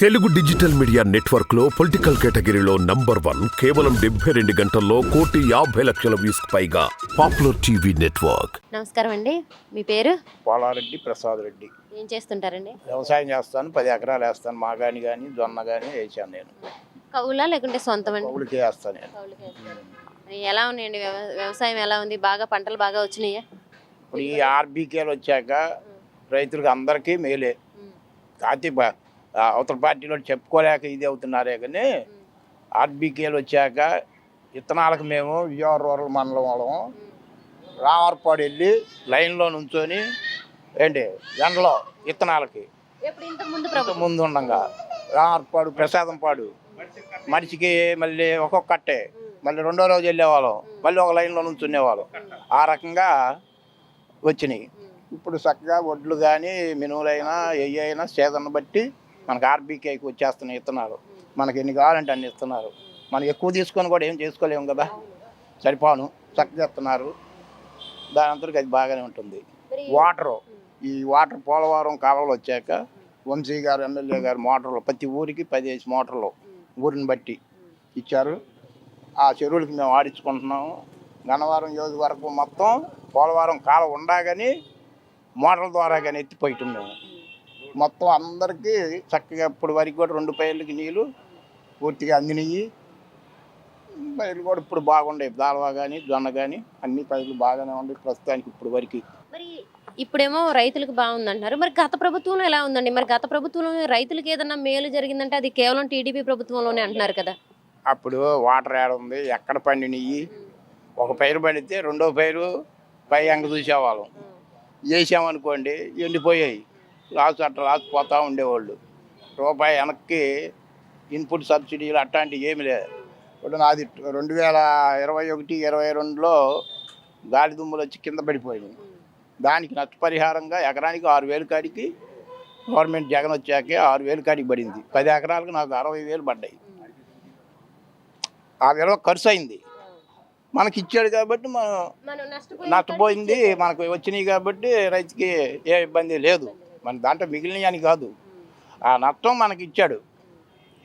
Telugu digital media నెట్వర్క్లో political కేటగిరీలో number one కేవలం డెబ్బై రెండు గంటల్లో కోటి యాభై లక్షల వ్యూస్ పైగా పాపులర్ టీవీ నెట్వర్క్. నమస్కారం అండి. మీ పేరు? పోలారెడ్డి ప్రసాద్ రెడ్డి. ఏం చేస్తుంటారండి? వ్యవసాయం చేస్తాను పది ఎకరాలు వేస్తాను మాగాని కానీ జొన్న కానీ వేసాను నేను. కవులా లేకుంటే సొంతం అండి? కౌలుకే వేస్తాను నేను. కౌలుకి వేస్తారు. మరి ఎలా ఉన్నాయండి వ్యవ- వ్యవసాయం ఎలా ఉంది? బాగా పంటలు బాగా వచ్చినాయా? ఇప్పుడు ఈ ఆర్బీకేలు వచ్చాక రైతులకు అందరికీ మేలే. కాకపోతే బ- ఆ అవతల పార్టీలో చెప్పుకోలేక ఇది అవుతున్నారే కానీ ఆర్బీకేలు వచ్చాక విత్తనాలకు మేము విజయవాడ రూరల్ మండలం వాళ్ళం. రామర్పాడు వెళ్ళి లైన్లో నుంచొని ఏంటి ఎండలో ఇంతకు ముందు ఉండగా. రామర్పాడు ప్రసాదం పాడు మనిషికి మళ్ళీ ఒక్కొక్క కట్టే. మళ్ళీ రెండో రోజు వెళ్ళేవాళ్ళం. మళ్ళీ ఒక లైన్లో నుంచి ఉండేవాళ్ళం ఆ రకంగా వచ్చినాయి. ఇప్పుడు చక్కగా వడ్లు కానీ మినువులైనా ఎయ్యి అయినా సీజన్ బట్టి మనకు ఆర్బీకేకి వచ్చేస్తున్నాయి ఇస్తున్నారు మనకి ఎన్ని కావాలంటే అన్ని ఇస్తున్నారు. మనం ఎక్కువ తీసుకొని కూడా ఏం చేసుకోలేము కదా. సరిపోను. చక్కగా ఇస్తున్నారు. దాని అంతటికి అది బాగానే ఉంటుంది. వాటరు. ఈ వాటర్ పోలవరం కాలువలు వచ్చాక వంశీ గారు ఎమ్మెల్యే గారు మోటార్లు ప్రతి ఊరికి పదిహేను మోటార్లు ఊరిని బట్టి ఇచ్చారు. ఆ చెరువులకి మేము ఆడించుకుంటున్నాము. గన్నవరం యోజు వరకు మొత్తం పోలవరం కాలువ ఉండగాని మోటార్ల ద్వారా కానీ ఎత్తిపోయటం మేము మొత్తం అందరికీ చక్కగా ఇప్పుడు వరకు కూడా రెండు పైర్లకి నీళ్ళు పూర్తిగా అందినవి పైర్లు కూడా ఇప్పుడు బాగుండే దాల్వా కానీ జొన్న కానీ అన్ని పైర్లు బాగానే ఉన్నాయి ప్రస్తుతానికి ఇప్పుడు వరకు. మరి ఇప్పుడేమో రైతులకు బాగుందంటున్నారు. మరి గత ప్రభుత్వంలో ఎలా ఉందండి? మరి గత ప్రభుత్వంలో రైతులకు ఏదన్నా మేలు జరిగిందంటే అది కేవలం టీడీపీ ప్రభుత్వంలోనే అంటున్నారు కదా. అప్పుడు వాటర్ యాడ్ ఉంది. ఎక్కడ పండినవి ఒక పైరు పండితే రెండో పైరు పై అంగ చూసేవాళ్ళం. వేసామనుకోండి ఎండిపోయాయి. లాస్ అట్ట లాస్ పోతూ ఉండేవాళ్ళు. రూపాయి వెనక్కి ఇన్పుట్ సబ్సిడీలు అట్లాంటివి ఏమి లేదు. ఇప్పుడు నాది రెండు వేల ఇరవై ఒకటి ఇరవై రెండులో గాలి దుమ్ములు వచ్చి కింద పడిపోయినాయి. దానికి నష్టపరిహారంగా ఎకరానికి ఆరు వేలు కాడికి గవర్నమెంట్ జగన్ వచ్చాకే ఆరు వేలు కాడికి పడింది. పది ఎకరాలకు నాకు అరవై వేలు పడ్డాయి. ఆ విలువ ఖర్చు అయింది. మనకి ఇచ్చాడు కాబట్టి మనం నష్టపోయింది మనకు వచ్చినాయి కాబట్టి రైతుకి ఏ ఇబ్బంది లేదు. మన దాంట్లో మిగిలినవి అని కాదు. ఆ నష్టం మనకి ఇచ్చాడు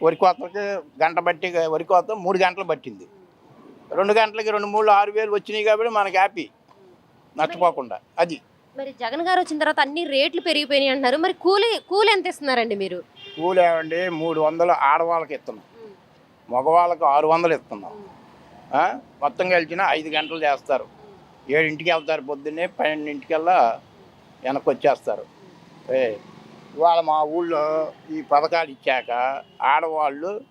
వరి కోతలకి గంట బట్టి వరి కోత మూడు గంటలు పట్టింది. రెండు గంటలకి రెండు మూడు ఆరు వేలు వచ్చినాయి కాబట్టి మనకి హ్యాపీ. నష్టపోకుండా. అది. మరి జగన్ గారు వచ్చిన తర్వాత అన్ని రేట్లు పెరిగిపోయినాయి అంటున్నారు. మరి కూలి కూలి ఎంత ఇస్తున్నారండి మీరు? కూలి ఏమండి? మూడు వందలు ఆడవాళ్ళకి ఇస్తున్నాం. మగవాళ్ళకి ఆరు వందలు ఇస్తున్నాం? మొత్తం కలిసిన ఐదు గంటలు చేస్తారు. ఏడింటికి వెళ్తారు పొద్దున్నే పన్నెండింటికల్లా వెనక్కి వచ్చేస్తారు. ఇవాళ మా ఊళ్ళో ఈ పథకాలు ఇచ్చాక ఆడవాళ్ళు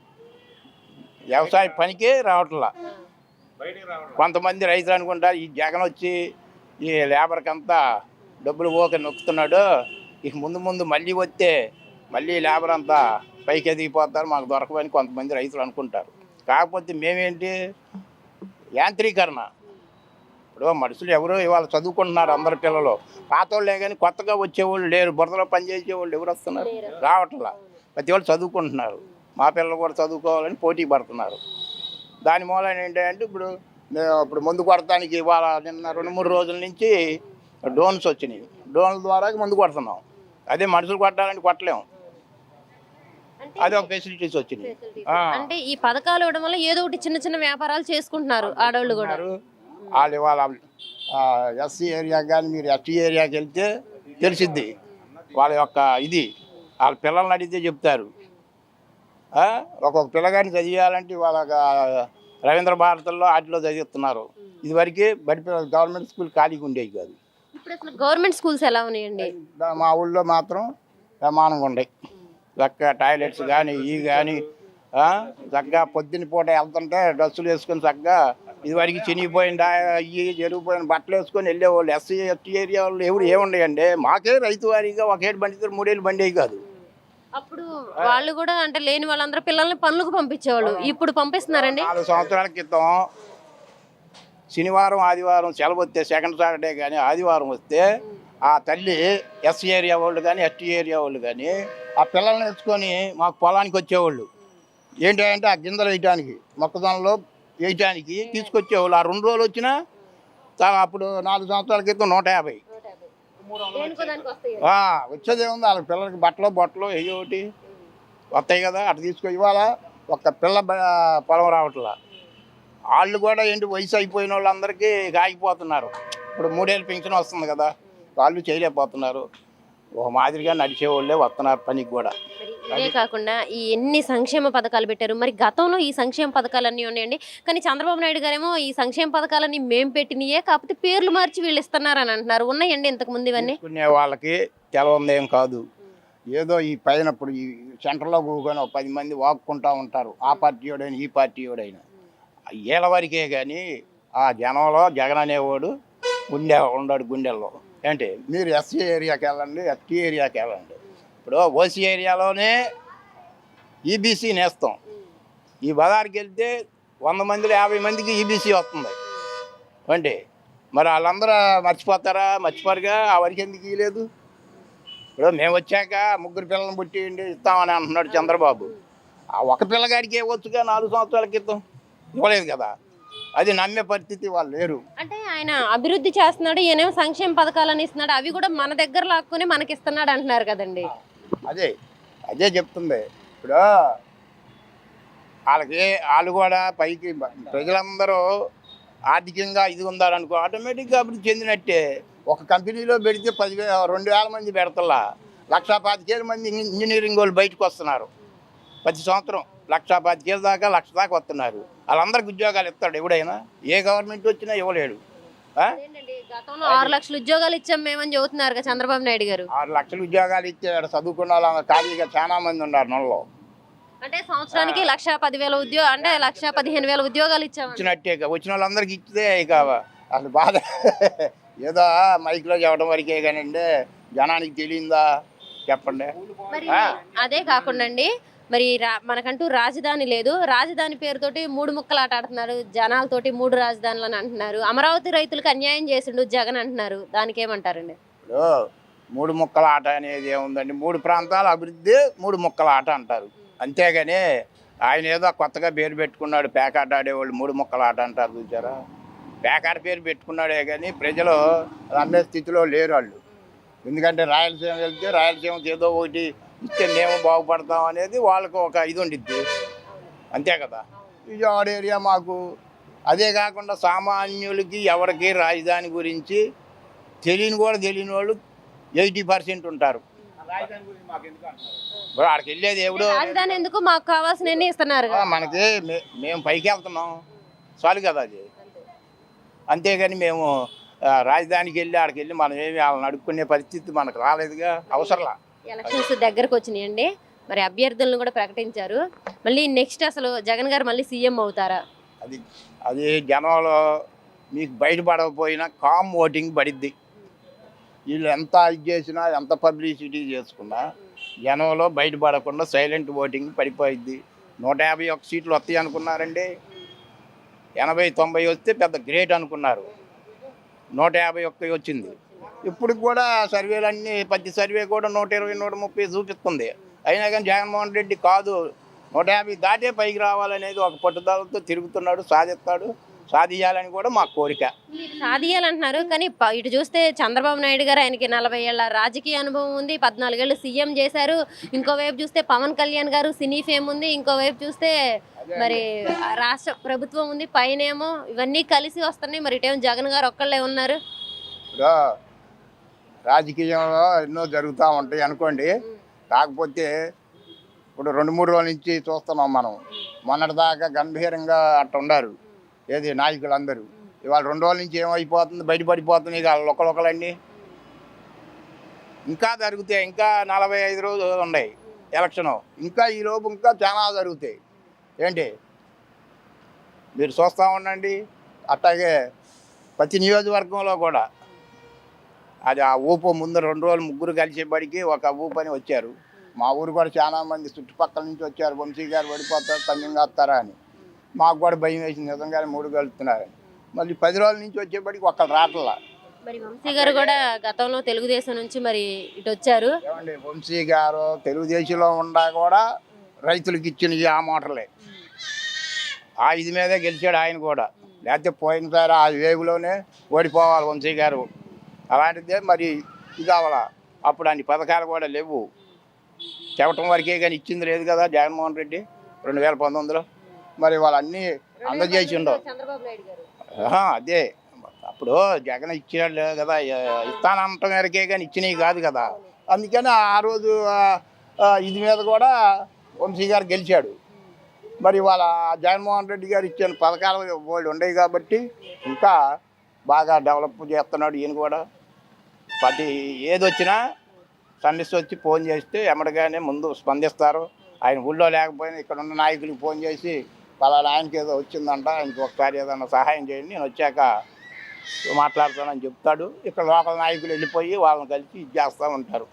వ్యవసాయ పనికే రావట్లా. కొంతమంది రైతులు అనుకుంటారు ఈ జగన్ వచ్చి ఈ లేబర్కి అంతా డబ్బులు పోక నొక్కుతున్నాడు. ఇక ముందు ముందు మళ్ళీ వస్తే మళ్ళీ లేబర్ అంతా పైకి ఎదిగిపోతారు మాకు దొరకవని కొంతమంది రైతులు అనుకుంటారు. కాకపోతే మేమేంటి? యాంత్రీకరణ. ఇప్పుడు మనుషులు ఎవరు ఇవాళ చదువుకుంటున్నారు అందరి పిల్లలు. పాతోళ్ళే కానీ కొత్తగా వచ్చేవాళ్ళు లేరు బురదలో పనిచేసేవాళ్ళు ఎవరు వస్తున్నారు? రావట్లా. ప్రతి వాళ్ళు చదువుకుంటున్నారు. మా పిల్లలు కూడా చదువుకోవాలని పోటీ పడుతున్నారు. దాని మూలన ఏంటంటే ఇప్పుడు ఇప్పుడు ముందు కొడటానికి ఇవాళ నిన్న రెండు మూడు రోజుల నుంచి డ్రోన్స్ వచ్చినాయి. డ్రోన్ల ద్వారా ముందు కొడుతున్నాం. అదే మనుషులు కొట్టాలంటే కొట్టలేము అదే ఒక ఫెసిలిటీస్ వచ్చినాయి. అంటే ఈ పథకాలు ఇవ్వడం వల్ల ఏదో ఒకటి చిన్న చిన్న వ్యాపారాలు చేసుకుంటున్నారు ఆడవాళ్ళు కూడా. వాళ్ళు ఇవాళ ఎస్సీ ఏరియా కానీ మీరు ఎస్టీ ఏరియాకి వెళ్తే తెలిసిద్ది. వాళ్ళ యొక్క ఇది వాళ్ళ పిల్లల్ని అడిగితే చెప్తారు? ఒక్కొక్క పిల్లగాడిని చదివేయాలంటే వాళ్ళ రవీంద్ర భారతుల్లో వాటిలో చదివిస్తున్నారు. ఇదివరకే బడి పిల్లలు గవర్నమెంట్ స్కూల్ ఖాళీగా ఉండేవి కాదు. గవర్నమెంట్ స్కూల్స్ ఎలా ఉన్నాయండి? మా ఊళ్ళో మాత్రం ప్రమాణంగా ఉన్నాయి చక్కగా టాయిలెట్స్ కానీ ఇవి కానీ చక్కగా పొద్దున్న పూట వెళ్తుంటే డ్రెస్సులు వేసుకొని చక్కగా ఇదివరకు చినిగిపోయిన ఇవి జరిగిపోయిన బట్టలు వేసుకొని వెళ్ళేవాళ్ళు ఎస్సీ ఎస్టీ ఏరియా వాళ్ళు ఎవరు ఏముండయండి? మాకే రైతు వారీగా ఒకేడు బండి మూడేళ్ళు బండి అయ్యి కాదు. అప్పుడు వాళ్ళు కూడా అంటే లేని వాళ్ళందరూ పిల్లల్ని పనులకు పంపించేవాళ్ళు. ఇప్పుడు పంపిస్తున్నారండి. నాలుగు సంవత్సరాల క్రితం శనివారం ఆదివారం సెలవు వస్తే సెకండ్ సాటర్డే కానీ ఆదివారం వస్తే ఆ తల్లి ఎస్ ఏరియా వాళ్ళు కానీ ఎస్టీ ఏరియా వాళ్ళు కానీ ఆ పిల్లల్ని ఎత్తుకొని మాకు పొలానికి వచ్చేవాళ్ళు. ఏంటి అంటే ఆ గింజలు వేయటానికి మొక్కజొన్నలో వేయటానికి తీసుకొచ్చేవాళ్ళు. ఆ రెండు రోజులు వచ్చినా అప్పుడు నాలుగు సంవత్సరాల క్రితం నూట యాభై. వచ్చేది ఏముంది వాళ్ళ పిల్లలకి బట్టలు బట్టలు ఏ ఒకటి వస్తాయి కదా అటు తీసుకొని ఇవాళ ఒక్క పిల్ల పొలం రావట్లా. వాళ్ళు కూడా ఏంటి వయసు అయిపోయిన వాళ్ళందరికీ ఆగిపోతున్నారు. ఇప్పుడు మూడేళ్ళు పెన్షన్ వస్తుంది కదా వాళ్ళు చేయలేకపోతున్నారు. ఒక మాదిరిగా నడిచే వాళ్ళే వస్తున్నారు పనికి కూడా. ఇదే కాకుండా ఈ ఎన్ని సంక్షేమ పథకాలు పెట్టారు? మరి గతంలో ఈ సంక్షేమ పథకాలన్నీ ఉన్నాయండి. కానీ చంద్రబాబు నాయుడు గారేమో ఈ సంక్షేమ పథకాలన్నీ మేము పెట్టినయే కాకపోతే పేర్లు మార్చి వీళ్ళు ఇస్తున్నారని అంటున్నారు. ఉన్నాయండి ఇంతకు ముందు ఇవన్నీ? వాళ్ళకి తెలవందేం కాదు. ఏదో ఈ పైన ఇప్పుడు ఈ సెంటర్లో కూకొని ఒక పది మంది వాక్కుంటా ఉంటారు. ఆ పార్టీ వాడైనా ఈ పార్టీ వాడైనా. ఏళ్ళ వరకే కానీ ఆ జనంలో జగన్ అనేవాడు గుండె ఉన్నాడు గుండెల్లో. ఏంటి? మీరు ఎస్సీ ఏరియాకి వెళ్ళండి ఎస్టీ ఏరియాకి వెళ్ళండి. ఇప్పుడు ఓసీ ఏరియాలోనే ఈబీసీ నేస్తాం. ఈ బజార్కి వెళ్తే వంద మందిలో యాభై మందికి ఈబీసీ వస్తుంది. ఏంటి మరి వాళ్ళందరూ మర్చిపోతారా? మర్చిపోరుగా? ఆ వరకు ఎందుకు ఇవ్వలేదు ఇప్పుడు మేము వచ్చాక ముగ్గురు పిల్లల్ని పుట్టిండి ఇస్తామని అంటున్నాడు చంద్రబాబు. ఆ ఒక పిల్లగాడికి ఇవ్వచ్చుగా నాలుగు సంవత్సరాల క్రితం? ఇవ్వలేదు కదా. అది నమ్మే పరిస్థితి వాళ్ళు లేరు. అంటే ఆయన అభివృద్ధి చేస్తున్నాడు ఈయనేమో సంక్షేమ పథకాలని ఇస్తున్నాడు అవి కూడా మన దగ్గర లాక్కుని మనకి ఇస్తున్నాడు అంటున్నారు కదండి. అదే అదే చెప్తుంది. ఇప్పుడు వాళ్ళకి వాళ్ళు కూడా పైకి ప్రజలందరూ ఆర్థికంగా ఇది ఉండాలనుకో ఆటోమేటిక్గా అభివృద్ధి చెందినట్టే. ఒక కంపెనీలో పెడితే పదివే రెండు వేల మంది పెడతల్లా. లక్షా పాతికేల మంది ఇంజ- ఇంజనీరింగ్ వాళ్ళు బయటకు వస్తున్నారు. ప్రతి సంవత్సరం లక్షా పాతికేల దాకా లక్ష దాకా వస్తున్నారు. వాళ్ళందరికి ఉద్యోగాలు ఇస్తాడు ఎవడైనా. ఏ గవర్నమెంట్ వచ్చినా ఇవ్వలేడు. గతంలో ఆరు లక్షల ఉద్యోగాలు ఇచ్చాం మేమని చెబుతున్నారు చంద్రబాబు నాయుడు గారు. ఆరు లక్షల ఉద్యోగాలు ఆడ చదువుకున్న వాళ్ళు ఖాళీగా చాలా మంది ఉన్నారు నెలలో అంటే సంవత్సరానికి లక్ష పదివేల ఉద్యోగం అంటే లక్ష పదిహేను వేల ఉద్యోగాలు ఇచ్చామండి. వచ్చినట్టే వచ్చిన వాళ్ళందరికీ ఇచ్చితే ఇక అసలు బాధ. ఏదో మైక్లో చెప్పడం వరకే కానండి జనానికి తెలియందా? చెప్పండి. అదే కాకుండా అండి మరి రా- మనకంటూ రాజధాని లేదు. రాజధాని పేరుతోటి మూడు ముక్కలు ఆట ఆడుతున్నారు. జనాలతోటి మూడు రాజధానులు అని అంటున్నారు. అమరావతి రైతులకు అన్యాయం చేసిండు జగన్ అంటున్నారు. దానికి ఏమంటారండి ఇప్పుడు మూడు ముక్కల ఆట అనేది ఏముందండి? మూడు ప్రాంతాల అభివృద్ధి మూడు ముక్కల ఆట అంటారు. అంతేగాని ఆయన ఏదో కొత్తగా పేరు పెట్టుకున్నాడు పేకాట ఆడేవాళ్ళు మూడు ముక్కల ఆట అంటారు చూసారా? పేకాట పేరు పెట్టుకున్నాడే కానీ ప్రజలు అమ్మే స్థితిలో లేరు వాళ్ళు. ఎందుకంటే రాయలసీమ వెళ్తే రాయలసీమకి ఏదో ఒకటి ఇస్తే మేము బాగుపడతాం అనేది వాళ్ళకు ఒక ఇది ఉండిద్ది. అంతే కదా? విజయవాడ ఏరియా మాకు. అదే కాకుండా సామాన్యులకి ఎవరికి రాజధాని గురించి తెలియని కూడా తెలియని వాళ్ళు ఎయిటీ పర్సెంట్ ఉంటారు. ఇప్పుడు ఆడికి వెళ్ళేది ఎవడు? రాజధాని ఎందుకు మాకు కావాల్సిన ఇస్తున్నారు మనకి మే- మేము పైకి వెళ్తున్నాం. చాలు కదా అది. అంతేగాని మేము రాజధానికి వెళ్ళి ఆడికి వెళ్ళి మనం ఏమి వాళ్ళని అడుక్కునే పరిస్థితి మనకు రాలేదుగా. అవసరంలా. ఎలక్షన్స్ దగ్గరకు వచ్చినాయండి. మరి అభ్యర్థులను కూడా ప్రకటించారు. మళ్ళీ నెక్స్ట్ అసలు జగన్ గారు మళ్ళీ సీఎం అవుతారా? అది అది జనంలో మీకు బయటపడకపోయినా కామ్ ఓటింగ్ పడిద్ది. వీళ్ళు ఎంత ఇది చేసినా ఎంత పబ్లిసిటీ చేసుకున్నా జనంలో బయటపడకుండా సైలెంట్ ఓటింగ్ పడిపోయిద్ది. నూట యాభై ఒక్క సీట్లు వస్తాయి అనుకున్నారండి. ఎనభై తొంభై వస్తే పెద్ద గ్రేట్ అనుకున్నారు. నూట యాభై ఒక్క వచ్చింది. ఇప్పుడు కూడా సర్వేలన్నీ ప్రతి సర్వే కూడా నూట ఇరవై నూట ముప్పై చూపిస్తుంది. అయినా కానీ జగన్మోహన్ రెడ్డి కాదు. నూట యాభై దాటే పైకి రావాలనేది ఒక పట్టుదలతో తిరుగుతున్నాడు సాధిస్తాడు సాధించాలని కూడా మా కోరిక. సాధియాలంటున్నారు కానీ ఇటు చూస్తే చంద్రబాబు నాయుడు గారు ఆయనకి నలభై ఏళ్ళ రాజకీయ అనుభవం ఉంది పద్నాలుగేళ్ళు సీఎం చేశారు. ఇంకోవైపు చూస్తే పవన్ కళ్యాణ్ గారు సినీ ఫేమ్ ఉంది ఇంకోవైపు చూస్తే మరి రాష్ట్ర ప్రభుత్వం ఉంది పైనేమో ఇవన్నీ కలిసి వస్తున్నాయి. మరి ఇటేమో జగన్ గారు ఒక్కళ్ళే ఉన్నారు. రాజకీయంలో ఎన్నో జరుగుతూ ఉంటాయి అనుకోండి. కాకపోతే ఇప్పుడు రెండు మూడు రోజుల నుంచి చూస్తున్నాం మనం. మొన్నటిదాకా గంభీరంగా అట్ట ఉండారు. ఏది నాయకులందరూ. ఇవాళ రెండు రోజుల నుంచి ఏమైపోతుంది? బయటపడిపోతుంది ఇక ఒకళ్ళొకళ్ళన్నీ ఇంకా జరుగుతాయి ఇంకా నలభై ఐదు రోజులు ఉన్నాయి ఎలక్షను. ఇంకా ఈ లోపు ఇంకా చాలా జరుగుతాయి. ఏంటి? మీరు చూస్తూ ఉండండి. అట్లాగే ప్రతి నియోజకవర్గంలో కూడా అది ఆ ఊపు ముందు రెండు రోజులు ముగ్గురు కలిసేపడికి ఒక ఊపు అని వచ్చారు. మా ఊరు కూడా చాలా మంది చుట్టుపక్కల నుంచి వచ్చారు. వంశీ గారు పడిపోతారు పంజం కాస్తారా అని. మాకు కూడా భయం వేసింది. నిజంగానే మూడు కలుపుతున్నారని మళ్ళీ పది రోజుల నుంచి వచ్చేప్పటికి ఒక్కరు రావట్లా. మరి వంశీ గారు కూడా గతంలో తెలుగుదేశం నుంచి మరి ఇటు వచ్చారు. ఏమండి వంశీ గారు తెలుగుదేశంలో ఉండా కూడా రైతులకు ఇచ్చిన ఆ మోటార్లే. ఆ ఇది మీదే గెలిచాడు ఆయన కూడా. లేకపోతే పోయినసారి ఆ వేగులోనే ఓడిపోవాలి వంశీ గారు. అలాంటిదే మరి ఇది అవ్వాల అప్పుడు అన్ని పథకాలు కూడా లేవు. చెప్పటం వరకే కానీ ఇచ్చింది లేదు కదా జగన్మోహన్ రెడ్డి రెండు వేల పంతొమ్మిదిలో. మరి వాళ్ళన్నీ అందజేసి ఉండవు చంద్రబాబు నాయుడు గారు. ఆహా, అదే. అప్పుడు జగన్ ఇచ్చాడు కదా. ఇస్తానంటం మేరకే కానీ ఇచ్చినవి కాదు కదా. అందుకని ఆ రోజు ఇది మీద కూడా వంశీ గారు గెలిచాడు. మరి వాళ్ళ జగన్మోహన్ రెడ్డి గారు ఇచ్చిన పథకాలు వాళ్ళు ఉండేవి కాబట్టి ఇంకా బాగా డెవలప్ చేస్తున్నాడు ఈయన కూడా. ప్రతి ఏది వచ్చినా సమస్య వచ్చి ఫోన్ చేస్తే ఎమ్మడగానే ముందు స్పందిస్తారు. ఆయన ఊళ్ళో లేకపోయినా ఇక్కడ ఉన్న నాయకులకు ఫోన్ చేసి పలానా ఆయనకి ఏదో వచ్చిందంట ఆయనకి ఒకసారి ఏదైనా సహాయం చేయండి నేను వచ్చాక మాట్లాడతానని చెప్తాడు. ఇక్కడ లోకల్ నాయకులు వెళ్ళిపోయి వాళ్ళని కలిసి ఇది చేస్తూ ఉంటారు.